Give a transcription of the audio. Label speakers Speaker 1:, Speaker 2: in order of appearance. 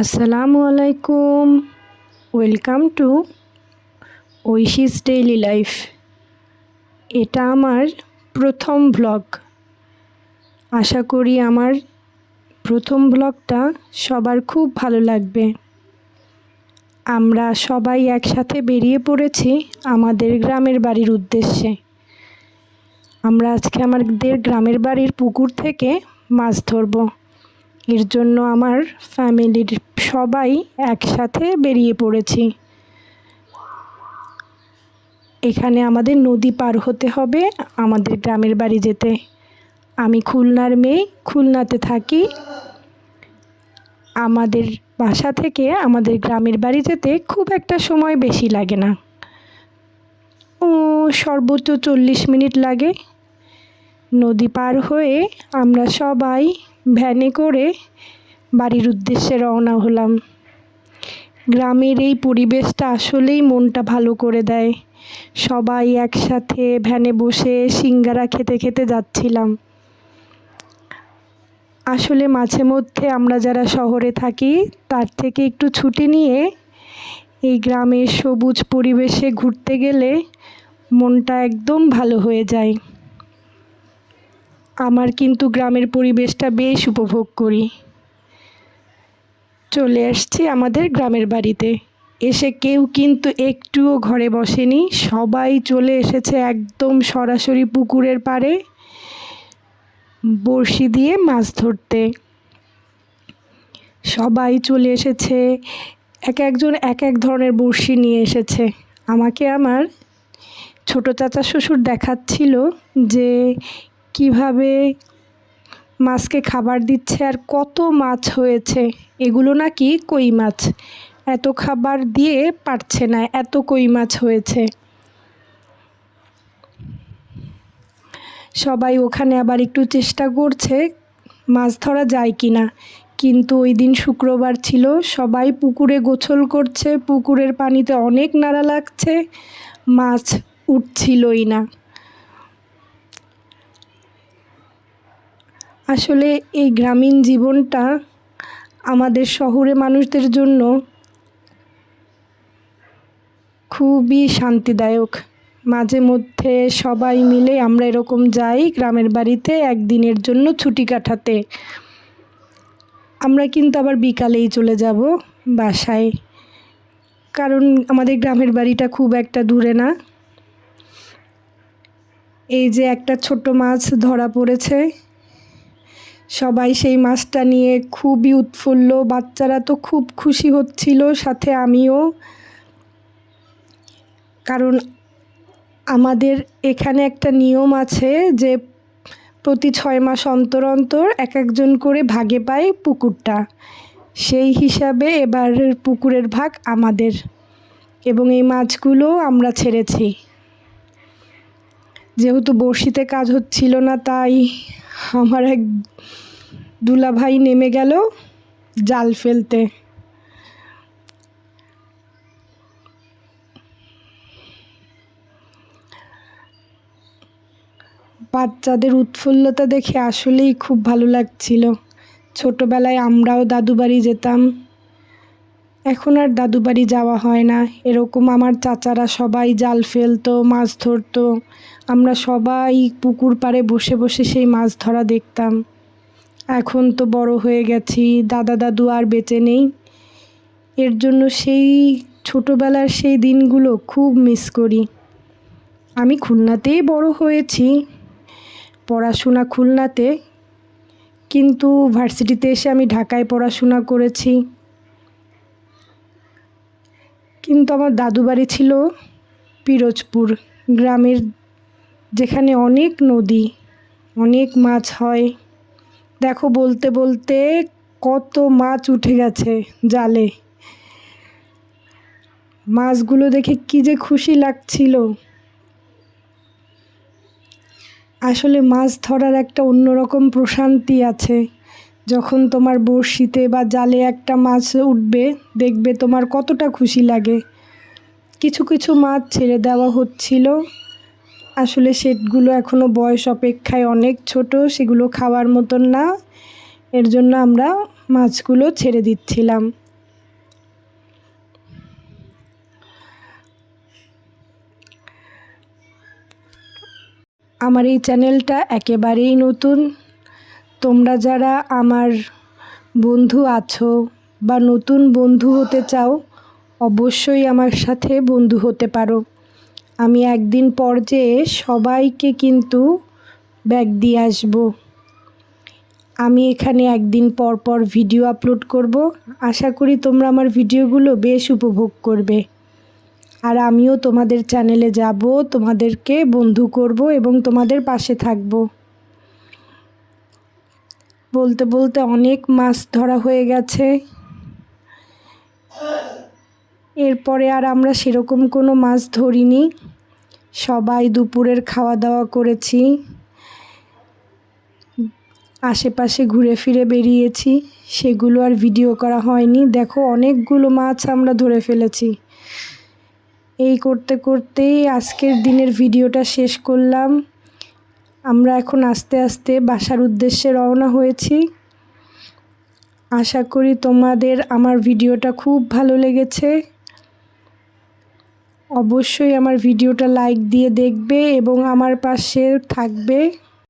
Speaker 1: আসসালামু আলাইকুম। Welcome to Oishi's daily life এটা আমার প্রথম ব্লগ আশা করি আমার প্রথম ব্লগটা সবার খুব ভালো লাগবে। আমরা সবাই একসাথে বেরিয়ে পড়েছি আমাদের গ্রামের বাড়ির উদ্দেশ্যে। আমরা আজকে আমাদের গ্রামের বাড়ির পুকুর থেকে মাছ ধরবো। এর জন্য আমার ফ্যামিলির সবাই একসাথে বেরিয়ে পড়েছি। এখানে আমাদের নদী পার হতে হবে, আমাদের গ্রামের বাড়ি যেতে। আমি খুলনার মেয়ে, খুলনাতে থাকি। আমাদের বাসা থেকে আমাদের গ্রামের বাড়ি যেতে খুব একটা সময় বেশি লাগে না। ও, সর্বোচ্চ চল্লিশ মিনিট লাগে। নদী পার হয়ে আমরা সবাই ভ্যানে করে বাড়ির উদ্দেশ্যে রওনা হলাম। গ্রামের এই পরিবেশটা আসলেই মনটা ভালো করে দেয়। সবাই একসাথে ভ্যানে বসে সিঙ্গারা খেতে খেতে যাচ্ছিলাম। আসলে মাঝে মধ্যে আমরা যারা শহরে থাকি, তার থেকে একটু ছুটি নিয়ে এই গ্রামের সবুজ পরিবেশে ঘুরতে গেলে মনটা একদম ভালো হয়ে যায়। আমার কিন্তু গ্রামের পরিবেশটা বেশ উপভোগ করি। চলে আসছি আমাদের গ্রামের বাড়িতে। এসে কেউ কিন্তু একটুও ঘরে বসেনি। সবাই চলে এসেছে একদম সরাসরি পুকুরের পাড়ে বড়শি দিয়ে মাছ ধরতে। সবাই চলে এসেছে। এক একজন এক এক ধরনের বড়শি নিয়ে এসেছে। আমাকে আমার ছোট চাচা শ্বশুর দেখাচ্ছিল যে কীভাবে মাছকে খাবার দিচ্ছে আর কত মাছ হয়েছে? এগুলো নাকি কই মাছ? এত খাবার দিয়ে পারছে না, এত কই মাছ হয়েছে। সবাই ওখানে আবার একটু চেষ্টা করছে মাছ ধরা যায় কি না কিন্তু ওই দিন শুক্রবার ছিল, সবাই পুকুরে গোছল করছে, পুকুরের পানিতে অনেক নাড়া লাগছে, মাছ উঠছিলই না। আসলে এই গ্রামীণ জীবনটা আমাদের শহরে মানুষদের জন্য খুবই শান্তিদায়ক। মাঝে মধ্যে সবাই মিলে আমরা এরকম যাই গ্রামের বাড়িতে একদিনের জন্য ছুটি কাটাতে। আমরা কিন্তু আবার বিকালেই চলে যাব বাসায়। কারণ আমাদের গ্রামের বাড়িটা খুব একটা দূরে না। এই যে একটা ছোট মাছ ধরা পড়েছে। সবাই সেই মাছটা নিয়ে খুবই উৎফুল্ল। বাচ্চারা তো খুব খুশি হচ্ছিল, সাথে আমিও। কারণ আমাদের এখানে একটা নিয়ম আছে যে প্রতি ছয় মাস অন্তর অন্তর এক একজন করে ভাগে পায় পুকুরটা। সেই হিসাবে এবার পুকুরের ভাগ আমাদের এবং এই মাছগুলো আমরা ছেড়েছি। যেহেতু বড়শিতে কাজ হচ্ছিল না, তাই আমার এক দুলাভাই নেমে গেল জাল ফেলতে। বাচ্চাদের উৎফুল্লতা দেখে আসলেই খুব ভালো লাগছিল। ছোটবেলায় আমরাও দাদু বাড়ি যেতাম। এখন আর দাদু বাড়ি যাওয়া হয় না। এরকম আমার চাচারা সবাই জাল ফেলতো, মাছ ধরতো। আমরা সবাই পুকুর পাড়ে বসে বসে সেই মাছ ধরা দেখতাম। এখন তো বড় হয়ে গেছি, দাদা দাদু আর বেঁচে নেই। এর জন্য সেই ছোটোবেলার সেই দিনগুলো খুব মিস করি। আমি খুলনাতেই বড় হয়েছি, পড়াশোনা খুলনাতে। কিন্তু ভার্সিটিতে এসে আমি ঢাকায় পড়াশোনা করেছি। কিন্তু আমার দাদু বাড়ি ছিল পিরোজপুর গ্রামের যেখানে অনেক নদী, অনেক মাছ হয়। দেখো বলতে বলতে কত মাছ উঠে গেছে জালে। মাছগুলো দেখে কি যে খুশি লাগছিল। আসলে মাছ ধরার একটা অন্যরকম প্রশান্তি আছে। যখন তোমার বড়শিতে বা জালে একটা মাছ উঠবে, দেখবে তোমার কতটা খুশি লাগে। কিছু কিছু মাছ ছেড়ে দেওয়া হচ্ছিল। আসলে সেটগুলো এখনও বয়স অপেক্ষায় অনেক ছোট, সেগুলো খাওয়ার মতন না। এর জন্য আমরা মাছগুলো ছেড়ে দিচ্ছিলাম। আমার এই চ্যানেলটা একেবারেই নতুন। তোমরা যারা আমার বন্ধু আছো বা নতুন বন্ধু হতে চাও, অবশ্যই আমার সাথে বন্ধু হতে পারো। আমি একদিন পর যেয়ে সবাইকে কিন্তু ব্যাগ দিয়ে আসব। আমি এখানে একদিন পর পর ভিডিও আপলোড করব। আশা করি তোমরা আমার ভিডিওগুলো বেশ উপভোগ করবে। আর আমিও তোমাদের চ্যানেলে যাব, তোমাদেরকে বন্ধু করব এবং তোমাদের পাশে থাকব। বলতে বলতে অনেক মাছ ধরা হয়ে গেছে। এরপরে আর আমরা সেরকম কোনো মাছ ধরিনি। সবাই দুপুরের খাওয়া দাওয়া করেছি। আশেপাশে ঘুরে ফিরে বেরিয়েছি। সেগুলো আর ভিডিও করা হয়নি। দেখো, অনেকগুলো মাছ আমরা ধরে ফেলেছি। এই করতে, করতেই আজকের দিনের ভিডিওটা শেষ করলাম। আমরা এখন আস্তে আস্তে বাসার উদ্দেশ্যে রওনা হয়েছি। আশা করি তোমাদের আমার ভিডিওটা খুব ভালো লেগেছে। অবশ্যই আমার ভিডিওটা লাইক দিয়ে দেখবে এবং আমার পাশে থাকবে।